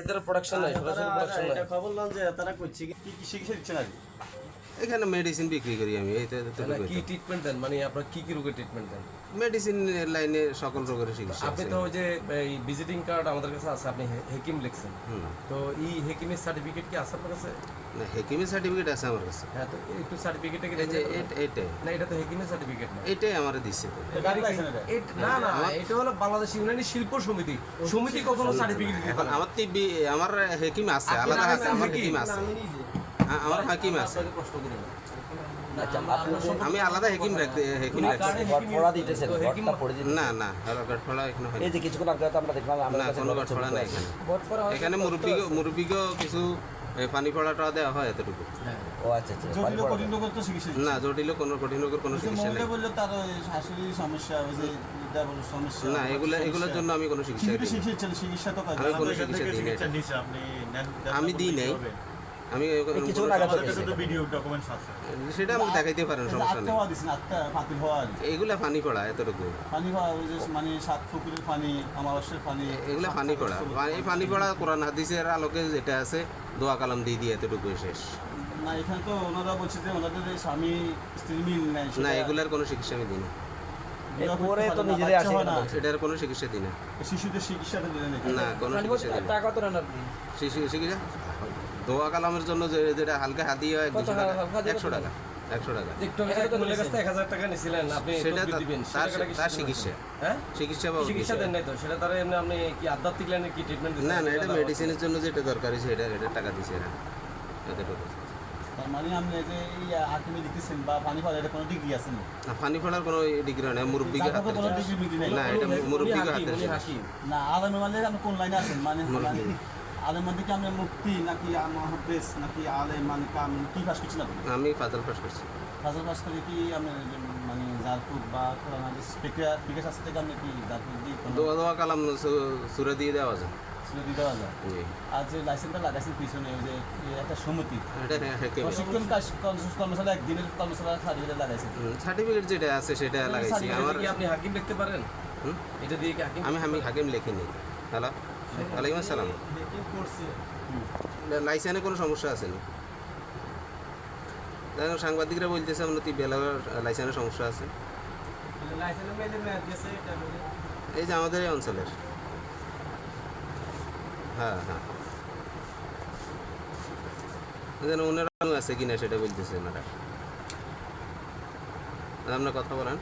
এদের প্রোডাকশন নাই প্রোডাকশন নাই। এটা খবর লন যে তারা করছে কি কি শিখে দিচ্ছেন আর এখানে মেডিসিন বিক্রি করি আমি এই তো কি ট্রিটমেন্ট দেন? মানে আপনার কি কি রোগের ট্রিটমেন্ট দেন? মেডিসিন লাইনে সকল রোগের চিকিৎসা আপনি তো ওই যে এই ভিজিটিং কার্ড আমাদের কাছে আছে আপনি হেকিম লিখছেন। তো এই হেকিমের সার্টিফিকেট কি আছে আপনার কাছে? না হেকিমের সার্টিফিকেট আছে আমার কাছে। হ্যাঁ তো একটু সার্টিফিকেটটা কি এই যে এট- না এটা তো হেকিমের সার্টিফিকেট না। এইটাই আমার দিছে না না এটা হলো বাংলাদেশ ইউনানি শিল্প সমিতি। সমিতি কখনো সার্টিফিকেট না। আমার তিবি আমার হেকিম আছে আলাদা আছে আমার হেকিম? আছে। আমার হাকিম আছে। আমি আলাদা হেকিম হেকিম না না গঠফড়া এখানে হয় এই যে কিছুক্ষণ আগে তো আমরা দেখলাম না কোনো গঠফড়া নাই এখানে। এখানে মুরব্বী মুরব্বীকে কিছু পানি পড়াটা দেওয়া হয় এতটুকু। ও আচ্ছা আচ্ছা। না জটিল কোনো কঠিন রোগের কোনো চিকিৎসা নেই। বলল তার শাশুড়ির সমস্যা ওই সমস্যা না এগুলো এগুলোর জন্য আমি কোনো চিকিৎসা কিন্তু চিকিৎসা তো আমি কোনো চিকিৎসা দিই আমি দিই নাই। আমি তো কাছে তো ভিডিও ডকুমেন্টস আছে। সেটা আমাকে দেখাইতে পারেন সমস্যা নেই। আত্মা ফাতিল হওয়া। এগুলা পানি পড়া এতটুকু। পানি হওয়া ওই যে মানে সাত পুকুরের পানি আমাবাসের পানি এগুলা পানি পড়া এই পানি পড়া কোরআন হাদিসের আলোকে যেটা আছে দোয়া কালাম দিয়ে দিয়ে এতটুকু শেষ। না এখানে তো ওনারা বলছে যে ওনাদের স্বামী স্ত্রী মিল নাই না এগুলার কোনো চিকিৎসা আমি দিই না তো পারে না, নিজেরাই আসে না। এটার কোনো চিকিৎসা দিই না শিশুদের চিকিৎসাটা দিলেন না কোনো চিকিৎসা টাকা আপনি। শিশু চিকিৎসা দোয়া কালামের জন্য যে- যেটা হালকা হাতি হয় দুশো টাকা? একশো টাকা একশো টাকা। আগে এক 1000 টাকা নিছিলেন আপনি সেটা তার- দিবেন। তার- সেটা টাকা তার কি চিকিৎসা। হ্যাঁ? চিকিৎসা পাবো চিকিৎসা দেন নাই তো সেটা তারা এমনি আপনি কি আধ্যাত্মিক লাইনে কি ট্রিটমেন্ট না না এটা মেডিসিনের জন্য যেটা দরকারি সেটা এটা টাকা দিছে এরা। এতটুকু। তার মানে আপনি যে এই আকিমে দিতেছেন বা পানি ফল কোনো ডিগ্রি আছে না পানি পড়ার কোনো ডিগ্রি নেই মুরব্বীকে যার হাতে কোনো ডিগ্রি নাই। না এটা মুরব্বীকে হাতে না আলেমে মানে আপনি কোন লাইনে আছেন? মানে মুরব্বি। আলেম কি আপনি মুক্তি নাকি নাকি আলেম মানে কি পাস আপনি আমি ফাজল পাস করছি। হাজার পাস করে কি মানে জারপুর বা কোরআন হাদিস শাস্ত্র থেকে কি জারপুর দিয়ে কোনো দোয়া দোয়া কালাম সুরে দিয়ে দেওয়া যায়। ছিল দিয়ে দেওয়া যায়? আর যে লাইসেন্সটা লাগাইছেন পিছনে ওই যে একটা সমিতি। হ্যাঁ, হ্যাঁ, কেবল। প্রশিক্ষণ কর্মশালা একদিনের কর্মশালা সার্টিফিকেট যেটা আছে সেটা লাগাইছি। আমার কি আপনি হাকিম লিখতে পারেন? এটা দিয়ে কি হাকিম আমি আমি হাকিম লিখিনি। হ্যালো ওয়ালাইকুম আসসালাম। লাইসেন্সে কোনো সমস্যা আছে না সাংবাদিকরা বলতেছে আপনার তিব্বে এলাকার লাইসেন্সের সমস্যা আছে। এই যে আমাদের এই অঞ্চলের। হ্যাঁ হ্যাঁ। যেন ওনারা আছে কিনা সেটা বলতেছে ওনারা আপনার কথা বলেন।